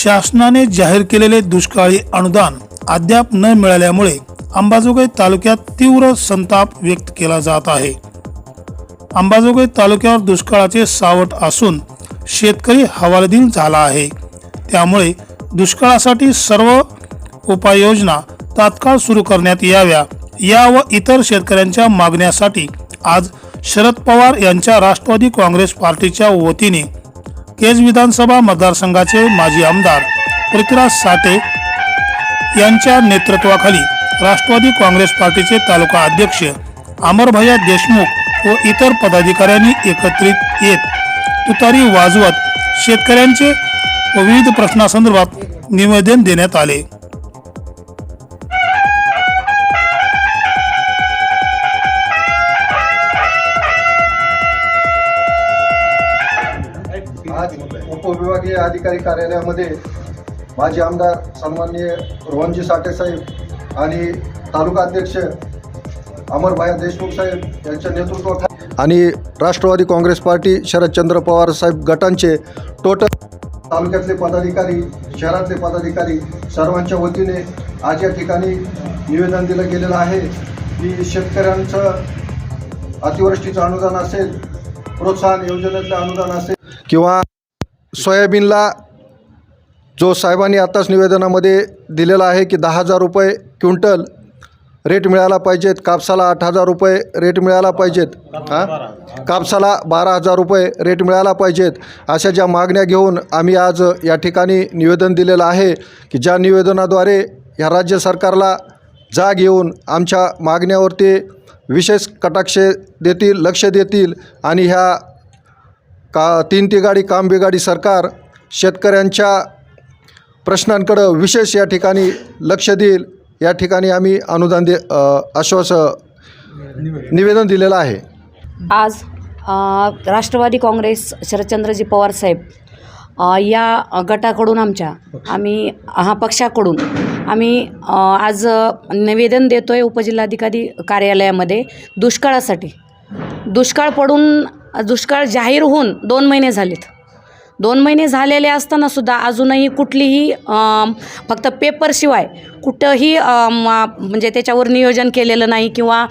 शासनाने जाहीर केलेले दुष्काळी अनुदान अद्याप न मिळाल्यामुळे अंबाजोगाई तालुक्यात तीव्र संताप व्यक्त केला जात आहे. अंबाजोगाई तालुक्यावर दुष्काळाचे सावट असून शेतकरी हवालदिल झाला आहे. त्यामुळे दुष्काळासाठी सर्व उपाययोजना तात्काळ सुरू करण्यात याव्या या व इतर शेतकऱ्यांच्या मागण्यासाठी आज शरद पवार यांच्या राष्ट्रवादी काँग्रेस पार्टीच्या वतीने केज विधानसभा मतदारसंघाचे माजी आमदार पृथ्वीराज साठे यांच्या नेतृत्वाखाली राष्ट्रवादी काँग्रेस पार्टीचे तालुका अध्यक्ष अमरभया देशमुख व इतर पदाधिकाऱ्यांनी एकत्रित येत तुतारी वाजवत शेतकऱ्यांचे व विविध प्रश्नासंदर्भात निवेदन देण्यात आले. विभागीय अधिकारी कार्यालयामध्ये माजी आमदार सन्माननीय रोहनजी साठे साहेब आणि तालुका अध्यक्ष अमरभाया देशमुख साहेब यांच्या नेतृत्वाखाली आणि राष्ट्रवादी काँग्रेस पार्टी शरदचंद्र पवार साहेब गटांचे टोटल तालुक्यातले पदाधिकारी शहरातले पदाधिकारी सर्वांच्या वतीने आज या ठिकाणी निवेदन दिलं गेलेलं आहे की शेतकऱ्यांचं अतिवृष्टीचं अनुदान असेल प्रोत्साहन योजनेतलं अनुदान असेल किंवा सोयाबीनला जो साहेबांनी आताच निवेदनामध्ये दिलेला आहे की दहा हजार रुपये क्विंटल रेट मिळाला पाहिजेत कापसाला आठ हजार रुपये रेट मिळाला पाहिजेत हां? कापसाला बारा हजार रुपये रेट मिळाला पाहिजेत अशा ज्या मागण्या घेऊन आम्ही आज या ठिकाणी निवेदन दिलेलं आहे की ज्या निवेदनाद्वारे ह्या राज्य सरकारला जाग येऊन आमच्या मागण्यावरती विशेष कटाक्ष देतील लक्ष देतील आणि ह्या का तीन तिगाडी काम बिगाडी सरकार शेतकऱ्यांच्या प्रश्नांकडं विशेष या ठिकाणी लक्ष देईल. या ठिकाणी आम्ही अनुदान दे आश्वास निवेदन दिलेलं आहे. आज राष्ट्रवादी काँग्रेस शरदचंद्रजी पवार साहेब या गटाकडून आमच्या आम्ही हा पक्षाकडून आम्ही आज निवेदन देतो आहे उपजिल्हाधिकारी कार्यालयामध्ये दुष्काळासाठी. दुष्काळ पडून दुष्काळ जाहीर होऊन दोन महिने झालेत. दोन महिने झालेले असताना सुद्धा अजूनही कुठलीही फक्त पेपरशिवाय कुठंही म्हणजे त्याच्यावर नियोजन केलेलं नाही किंवा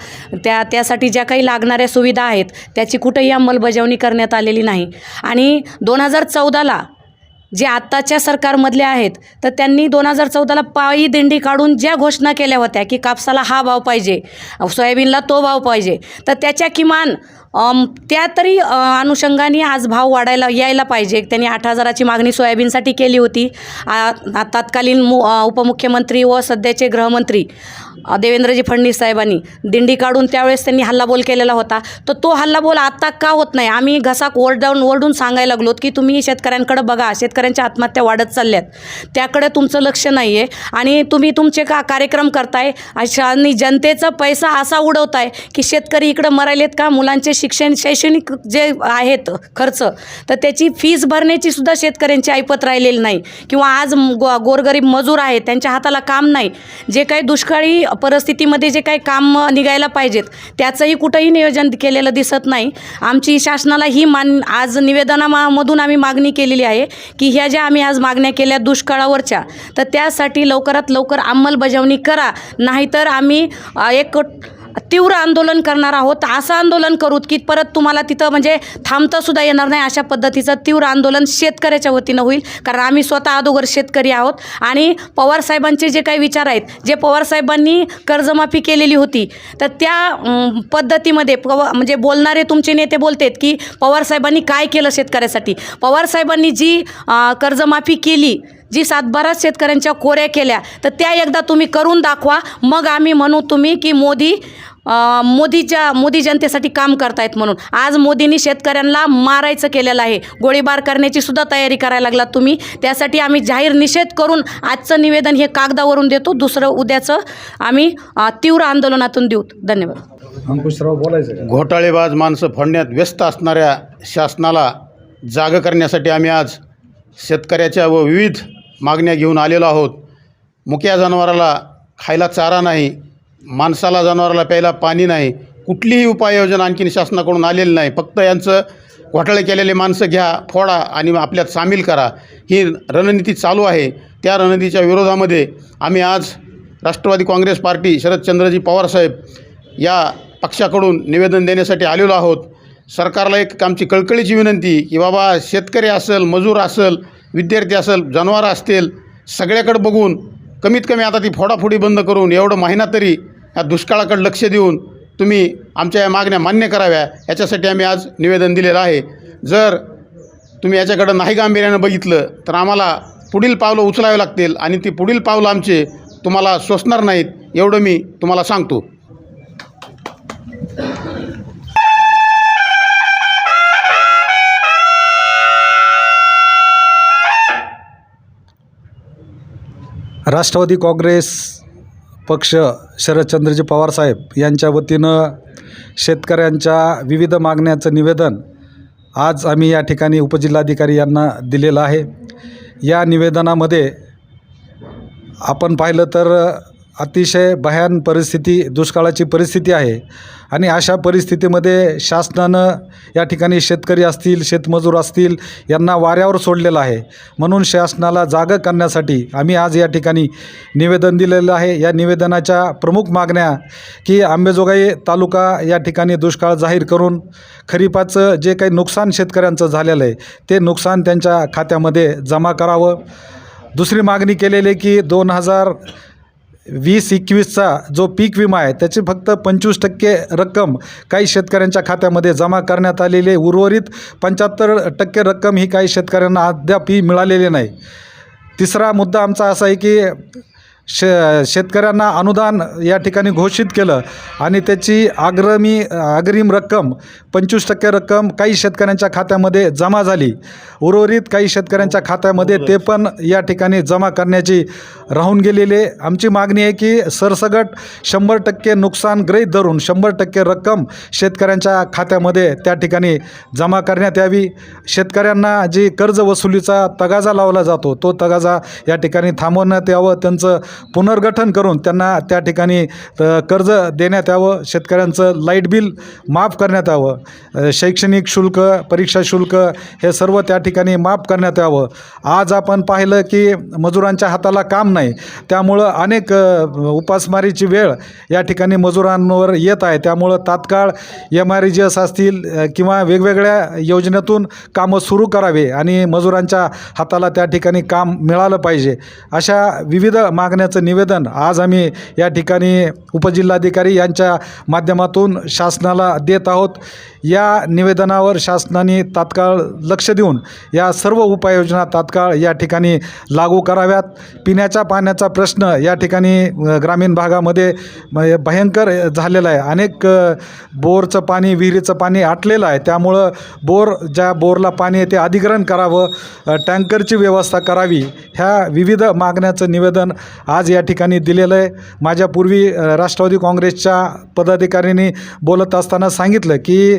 त्या त्यासाठी ज्या काही लागणाऱ्या सुविधा आहेत त्याची कुठंही अंमलबजावणी करण्यात आलेली नाही. आणि दोन हजार चौदाला जे आत्ताच्या सरकारमधले आहेत तर त्यांनी दोन हजार चौदाला पायी दिंडी काढून ज्या घोषणा केल्या होत्या की कापसाला हा भाव पाहिजे सोयाबीनला तो भाव पाहिजे तर त्याच्या किमान त्या तरी अनुषंगाने आज भाव वाढायला यायला पाहिजे. त्यांनी आठ हजाराची मागणी सोयाबीनसाठी केली होती. आ, तत्कालीन मु उपमुख्यमंत्री व सध्याचे गृहमंत्री देवेंद्रजी फडणवीस साहेबांनी दिंडी काढून त्यावेळेस त्यांनी हल्लाबोल केलेला होता. तर तो हल्लाबोल आत्ता का होत नाही? आम्ही घसाक ओरडावून ओरडून सांगायला लागलोत की तुम्ही शेतकऱ्यांकडे बघा शेतकऱ्यांच्या आत्महत्या वाढत चालल्यात. त्याकडे तुमचं लक्ष नाही आहे आणि तुम्ही तुमचे का कार्यक्रम करताय? अशा आणि जनतेचा पैसा असा उडवताय की शेतकरी इकडं मरायलेत का? मुलांचे शिक्षण शैक्षणिक जे आहेत खर्च तर त्याची फीज भरण्याची सुद्धा शेतकऱ्यांची ऐपत राहिलेली नाही. किंवा आज गो गोरगरीब मजूर आहेत त्यांच्या हाताला काम नाही. जे काही दुष्काळी परिस्थितीमध्ये जे काही काम निघायला पाहिजेत त्याचंही कुठंही नियोजन केलेलं दिसत नाही. आमची शासनाला ही मान आज निवेदनामधून आम्ही मागणी केलेली आहे की ह्या ज्या आम्ही आज मागण्या केल्या दुष्काळावरच्या तर त्यासाठी लवकरात लवकर अंमलबजावणी करा. नाहीतर आम्ही एक तीव्र आंदोलन करणार आहोत असं आंदोलन करूत की परत तुम्हाला तिथं म्हणजे थांबता सुद्धा येणार नाही अशा पद्धतीचं तीव्र आंदोलन शेतकऱ्याच्या वतीनं होईल. कारण आम्ही स्वतः अगोदर शेतकरी आहोत आणि पवारसाहेबांचे जे काही विचार आहेत जे पवारसाहेबांनी कर्जमाफी केलेली होती तर त्या पद्धतीमध्ये पव म्हणजे बोलणारे तुमचे नेते बोलतात की पवारसाहेबांनी काय केलं शेतकऱ्यासाठी? पवारसाहेबांनी जी कर्जमाफी केली जी सातबारा शेतकऱ्यांच्या कोऱ्या केल्या तर त्या एकदा तुम्ही करून दाखवा. मग आम्ही म्हणू तुम्ही की मोदी मोदीच्या मोदी जनतेसाठी काम करतायत म्हणून. आज मोदींनी शेतकऱ्यांना मारायचं केलेलं आहे. गोळीबार करण्याची सुद्धा तयारी करायला लागलात तुम्ही. त्यासाठी आम्ही जाहीर निषेध करून आजचं निवेदन हे कागदावरून देतो. दुसरं उद्याचं आम्ही तीव्र आंदोलनातून देऊ. धन्यवाद. अंकुशराव बोलायचं घोटाळेबाज माणसं फोडण्यात व्यस्त असणाऱ्या शासनाला जाग करण्यासाठी आम्ही आज शेतकऱ्याच्या व विविध मागण्या घेऊन आलेलो आहोत. मुक्या जनावराला खायला चारा नाही माणसाला जनावराला प्यायला पाणी नाही कुठलीही उपाययोजना आणखीन शासनाकडून आलेली नाही. फक्त यांचं घोटाळे केलेले माणसं घ्या फोडा आणि आपल्यात सामील करा. ही रणनीती चालू आहे. त्या रणनीतीच्या विरोधामध्ये आम्ही आज राष्ट्रवादी काँग्रेस पार्टी शरदचंद्रजी पवारसाहेब या पक्षाकडून निवेदन देण्यासाठी आलेलो आहोत. सरकारला एक आमची कळकळीची विनंती की बाबा शेतकरी असेल मजूर असेल विद्यार्थी असेल जनावरं असतील सगळ्याकडे बघून कमीत कमी आता ती फोडाफोडी बंद करून एवढं महिना तरी या दुष्काळाकडे लक्ष देऊन तुम्ही आमच्या या मागण्या मान्य कराव्या याच्यासाठी आम्ही आज निवेदन दिलेलं आहे. जर तुम्ही याच्याकडं नाही गांभीर्यानं बघितलं तर आम्हाला पुढील पावलं उचलावे लागतील आणि ती पुढील पावलं आमचे तुम्हाला सोसणार नाहीत एवढं मी तुम्हाला सांगतो. राष्ट्रवादी काँग्रेस पक्ष शरदचंद्रजी पवारसाहेब यांच्या वतीनं शेतकऱ्यांच्या विविध मागण्याचं निवेदन आज आम्ही या ठिकाणी उपजिल्हाधिकारी यांना दिलेलं आहे. या निवेदनामध्ये आपण पाहिलं तर अतिशय भयान परिस्थिती दुष्काळाची परिस्थिती आहे. आणि अशा परिस्थितीमध्ये शासनानं या ठिकाणी शेतकरी असतील शेतमजूर असतील यांना वाऱ्यावर सोडलेलं आहे. म्हणून शासनाला जागं करण्यासाठी आम्ही आज या ठिकाणी निवेदन दिलेलं आहे. या निवेदनाच्या प्रमुख मागण्या की आंबेजोगाई तालुका या ठिकाणी दुष्काळ जाहीर करून खरीपाचं जे काही नुकसान शेतकऱ्यांचं झालेलं आहे ते नुकसान त्यांच्या खात्यामध्ये जमा करावं. दुसरी मागणी केलेली की दोन हजार वीस एकवीसचा जो पीक विमा आहे त्याची फक्त पंचवीस टक्के रक्कम काही शेतकऱ्यांच्या खात्यामध्ये जमा करण्यात आलेली आहे. उर्वरित पंच्याहत्तर टक्के रक्कम ही काही शेतकऱ्यांना अद्याप ही मिळालेली नाही. तिसरा मुद्दा आमचा असा आहे की शे शेतकऱ्यांना अनुदान या ठिकाणी घोषित केलं आणि त्याची आग्रमी अग्रिम रक्कम पंचवीस टक्के रक्कम काही शेतकऱ्यांच्या खात्यामध्ये जमा झाली. उर्वरित काही शेतकऱ्यांच्या खात्यामध्ये ते पण या ठिकाणी जमा करण्याची राहून गेलेले. आमची मागणी आहे की सरसगट शंभर टक्के नुकसान ग्रहीत धरून शंभर टक्के रक्कम शेतकऱ्यांच्या खात्यामध्ये त्या ठिकाणी जमा करण्यात यावी. शेतकऱ्यांना जी कर्ज वसुलीचा तगाजा लावला जातो तो तगाजा या ठिकाणी थांबवण्यात यावं. त्यांचं पुनर्गठन करून त्यांना त्या ठिकाणी कर्ज देण्यात यावं शेतकऱ्यांचं लाइट बिल माफ करण्यात यावं शैक्षणिक शुल्क परीक्षा शुल्क हे सर्व त्या ठिकाणी माफ करण्यात यावं. आज आपण पाहिलं की मजुरांच्या हाताला काम नाही त्यामुळं अनेक उपासमारीची वेळ या ठिकाणी मजुरांवर येत आहे. त्यामुळं तात्काळ एम आर जी एस असतील किंवा वेगवेगळ्या योजनेतून कामं सुरू करावे आणि मजुरांच्या हाताला त्या ठिकाणी काम मिळालं पाहिजे. अशा विविध मागण्या मागण्याचं निवेदन आज आम्ही या ठिकाणी उपजिल्हाधिकारी यांच्या माध्यमातून शासनाला देत आहोत. या निवेदनावर शासनाने तात्काळ लक्ष देऊन या सर्व उपाययोजना तात्काळ या ठिकाणी लागू कराव्यात. पिण्याच्या पाण्याचा प्रश्न या ठिकाणी ग्रामीण भागामध्ये भयंकर झालेला आहे. अनेक बोरचं पाणी विहिरीचं पाणी आटलेलं आहे. त्यामुळं बोर ज्या बोरला पाणी आहे ते अधिग्रहण करावं टँकरची व्यवस्था करावी ह्या विविध मागण्याचं निवेदन आज या ठिकाणी दिलेलं आहे. माझ्यापूर्वी राष्ट्रवादी काँग्रेसच्या पदाधिकाऱ्यांनी बोलत असताना सांगितलं की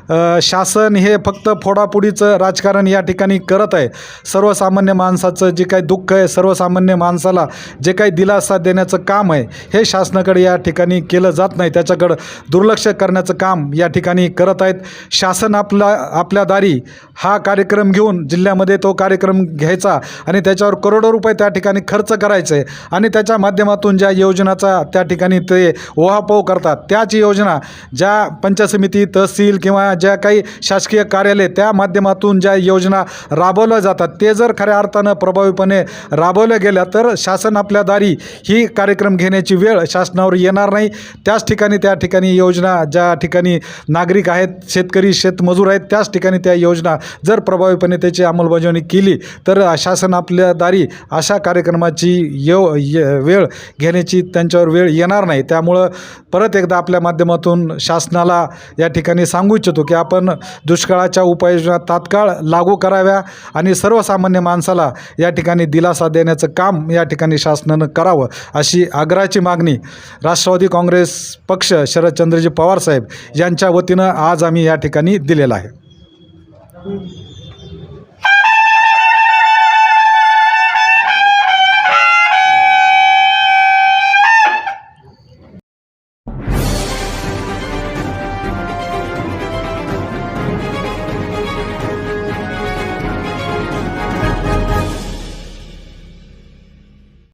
शासन हे फक्त फोडाफोडीचं राजकारण या ठिकाणी करत आहे. सर्वसामान्य माणसाचं जे काही दुःख आहे सर्वसामान्य माणसाला जे काही दिलासा देण्याचं काम आहे हे शासनाकडे या ठिकाणी केलं जात नाही. त्याच्याकडं दुर्लक्ष करण्याचं काम या ठिकाणी करत आहेत. शासन आपला आपल्या दारी हा कार्यक्रम घेऊन जिल्ह्यामध्ये तो कार्यक्रम घ्यायचा आणि त्याच्यावर करोडो रुपये त्या ठिकाणी खर्च करायचे आणि त्याच्या माध्यमातून ज्या योजनाचा त्या ठिकाणी ते ओहापोह करतात. त्याच योजना ज्या पंचायत तहसील किंवा ज्या काही शासकीय कार्यालय त्या माध्यमातून ज्या योजना राबवल्या जातात ते जर खऱ्या अर्थानं प्रभावीपणे राबवल्या गेल्या तर शासन आपल्या दारी ही कार्यक्रम घेण्याची वेळ शासनावर येणार नाही. त्याच ठिकाणी त्या ठिकाणी योजना ज्या ठिकाणी नागरिक आहेत शेतकरी शेतमजूर आहेत त्याच ठिकाणी त्या योजना जर प्रभावीपणे त्याची अंमलबजावणी केली तर शासन आपल्या दारी अशा कार्यक्रमाची यो य वेळ घेण्याची त्यांच्यावर वेळ येणार नाही. त्यामुळं परत एकदा आपल्या माध्यमातून शासनाला या ठिकाणी सांगू इच्छितो की आपण दुष्काळाच्या उपाययोजना तात्काळ लागू कराव्या आणि सर्वसामान्य माणसाला या ठिकाणी दिलासा देण्याचं काम या ठिकाणी शासनानं करावं अशी आग्रहाची मागणी राष्ट्रवादी काँग्रेस पक्ष शरदचंद्रजी पवारसाहेब यांच्या वतीनं आज आम्ही या ठिकाणी दिलेला आहे.